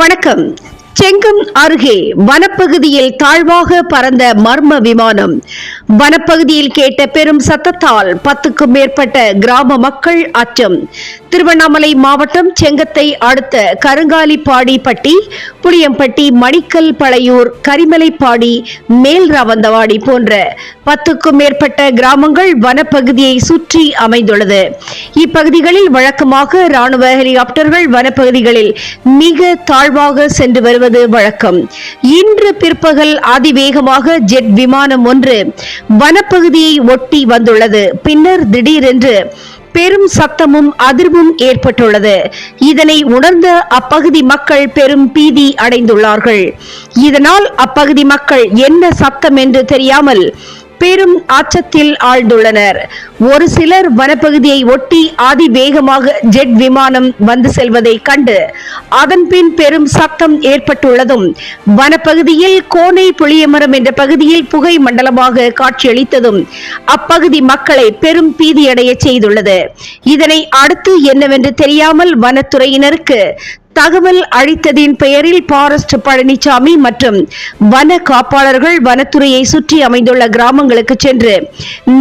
வணக்கம். செங்கம் அருகே வனப்பகுதியில் தாழ்வாக பறந்த மர்ம விமானம். வனப்பகுதியில் கேட்ட பெரும் சத்தத்தால் பத்துக்கும் மேற்பட்ட கிராம மக்கள் அச்சம். திருவண்ணாமலை மாவட்டம் செங்கத்தை அடுத்த கருங்காலிப்பாடிப்பட்டி புளியம்பட்டி மணிக்கல் பழையூர் கரிமலைப்பாடி மேல் ரவந்தவாடி போன்ற பத்துக்கும் மேற்பட்ட கிராமங்கள் வனப்பகுதியை சுற்றி அமைந்துள்ளது. இப்பகுதிகளில் வழக்கமாக ராணுவ ஹெலிகாப்டர்கள் வனப்பகுதிகளில் மிக தாழ்வாக சென்று வருவது வழக்கம். இன்று பிற்பகல் அதிவேகமாக ஜெட் விமானம் ஒன்று வனப்பகுதியை ஒட்டி வந்துள்ளது. பின்னர் திடீரென்று பெரும் சத்தமும் அதிர்வும் ஏற்பட்டுள்ளது. இதனை உணர்ந்த அப்பகுதி மக்கள் பெரும் பீதி அடைந்துள்ளார்கள். இதனால் அப்பகுதி மக்கள் என்ன சத்தம் என்று தெரியாமல் பெரும் அச்சத்தில் ஆழ்ந்துள்ளனர். ஒரு சிலர் வனப்பகுதியை ஒட்டி அதிவேகமாக ஜெட் விமானம் வந்து செல்வதை கண்டு அதன் பின் பெரும் சத்தம் ஏற்பட்டுள்ளதும் வனப்பகுதியில் கோனை புளியமரம் என்ற பகுதியில் புகை மண்டலமாக காட்சியளித்ததும் அப்பகுதி மக்களை பெரும் பீதியடைய செய்துள்ளது. இதனை அடுத்து என்னவென்று தெரியாமல் வனத்துறையினருக்கு தகவல் அளித்ததின் பெயரில் பாரஸ்ட் பழனிசாமி மற்றும் வன காப்பாளர்கள் வனத்துறையை சுற்றி அமைந்துள்ள கிராமங்களுக்கு சென்று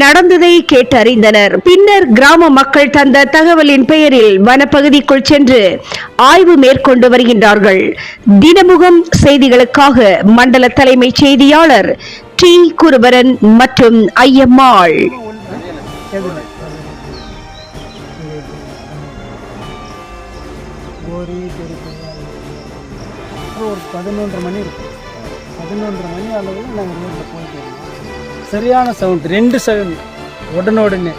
நடந்ததை கேட்டறிந்தனர். பின்னர் கிராம மக்கள் தந்த தகவலின் பெயரில் வனப்பகுதிக்குள் சென்று ஆய்வு மேற்கொண்டு வருகின்றார்கள். தினமுகம் செய்திகளுக்காக மண்டல தலைமை செய்தியாளர் டி குருபரன் மற்றும் ஐயம்மாள். கோரி திருப்பதி அப்புறம் ஒரு பதினொன்றரை மணி இருக்கும். பதினொன்றரை மணி அளவில் நாங்கள் ரோட்டில் போயிட்டு இருந்தோம் சரியான சவுண்ட் ரெண்டு சவுண்ட் உடனுடனே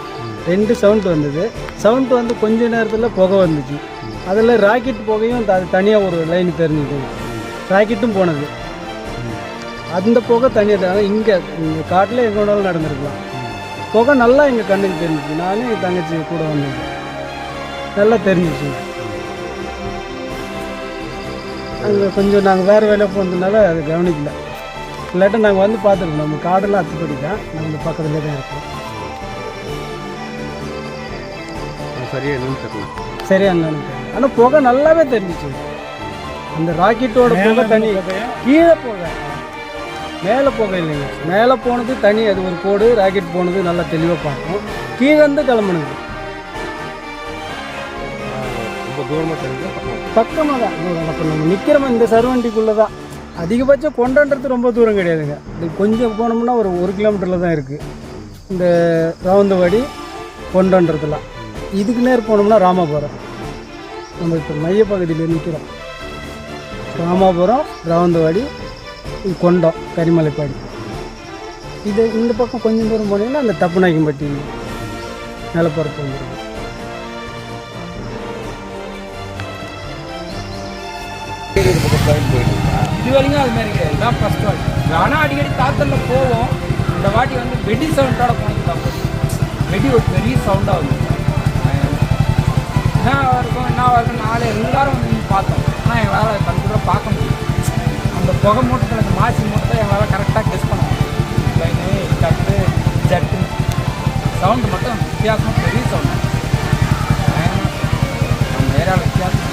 ரெண்டு சவுண்ட் வந்தது. சவுண்ட் வந்து கொஞ்ச நேரத்தில் புகை வந்துச்சு. அதில் ராக்கெட் புகையும் அது தனியாக ஒரு லைன் தெரிஞ்சுது. ராக்கெட்டும் போனது. அந்த புகை தனியாக இங்கே இங்கே காட்டில் எங்கே வேணாலும் நடந்திருக்கலாம். புகை நல்லா எங்கள் கண்ணுக்கு தெரிஞ்சிச்சு. நானும் என் தங்கச்சி கூட வந்தேன் நல்லா தெரிஞ்சிச்சு. அங்கே கொஞ்சம் நாங்கள் வேறு வேலை போனதுனால அதை கவனிக்கல. இல்லாட்டா நாங்கள் வந்து பார்த்துருக்கோம். நம்ம காடெல்லாம் அத்துப்படி தான் நம்ம பக்கத்துலேயே தான் இருக்கோம். சரியா என்னன்னு தெரியல. சரியா என்னன்னு தெரியல. ஆனால் புகை நல்லாவே தெரிஞ்சிச்சு. அந்த ராக்கெட்டோட புகை தனி. கீழே புகை. மேலே புகை இல்லைங்க. மேலே போனது தனி. அது ஒரு கோடு. ராக்கெட் போனது நல்லா தெளிவாக பார்க்கும் கீழே இருந்து கிளம்புனது. தூரமாக தெரிஞ்சு பக்கமாக தான் இப்போ நம்ம நிற்கிறோம் இந்த சர்வண்டிக்குள்ளே தான் அதிகபட்சம் கொண்டான்றது ரொம்ப தூரம் கிடையாதுங்க. இது கொஞ்சம் போனோம்னா ஒரு ஒரு கிலோமீட்டரில் தான் இருக்குது இந்த ரவுந்தவாடி கொண்டான்றதுலாம் இதுக்கு நேர் போனோம்னா ராமாபுரம். நம்ம இப்போ மையப்பகுதியில் நிற்கிறோம் ராமாபுரம் ரவுந்தவாடி கொண்டம் கரிமலைப்பாடி. இது இந்த பக்கம் கொஞ்சம் தூரம் போனீங்கன்னா அந்த தப்புநாயக்கம்பட்டி நிலப்பரப்பு வந்துடும் இது வரைக்கும் அது மாதிரி கிடையாது. இதான் ஃபர்ஸ்ட் வாட்டி ஆனால் அடிக்கடி தாத்தலில் போவோம். இந்த வாட்டி வந்து வெடி சவுண்டோட போனது தான் வெடி ஒரு பெரிய சவுண்டாக வந்து என்ன இருக்கும் என்ன இருக்கும் நாலு எல்லாரும் வந்து பார்த்தோம். ஆனால் எங்களால் கண்டிப்பாக பார்க்க முடியும் அந்த புகை மூட்டத்தில் அந்த மாசி மூட்டத்தை எங்களால் கரெக்டாக டெஸ்ட் பண்ண முடியும் லைனு கட்டு ஜட்டு சவுண்டு மட்டும் வித்தியாசமாக பெரிய சவுண்டு நம்ம ஏரியாவில் வித்தியாசம்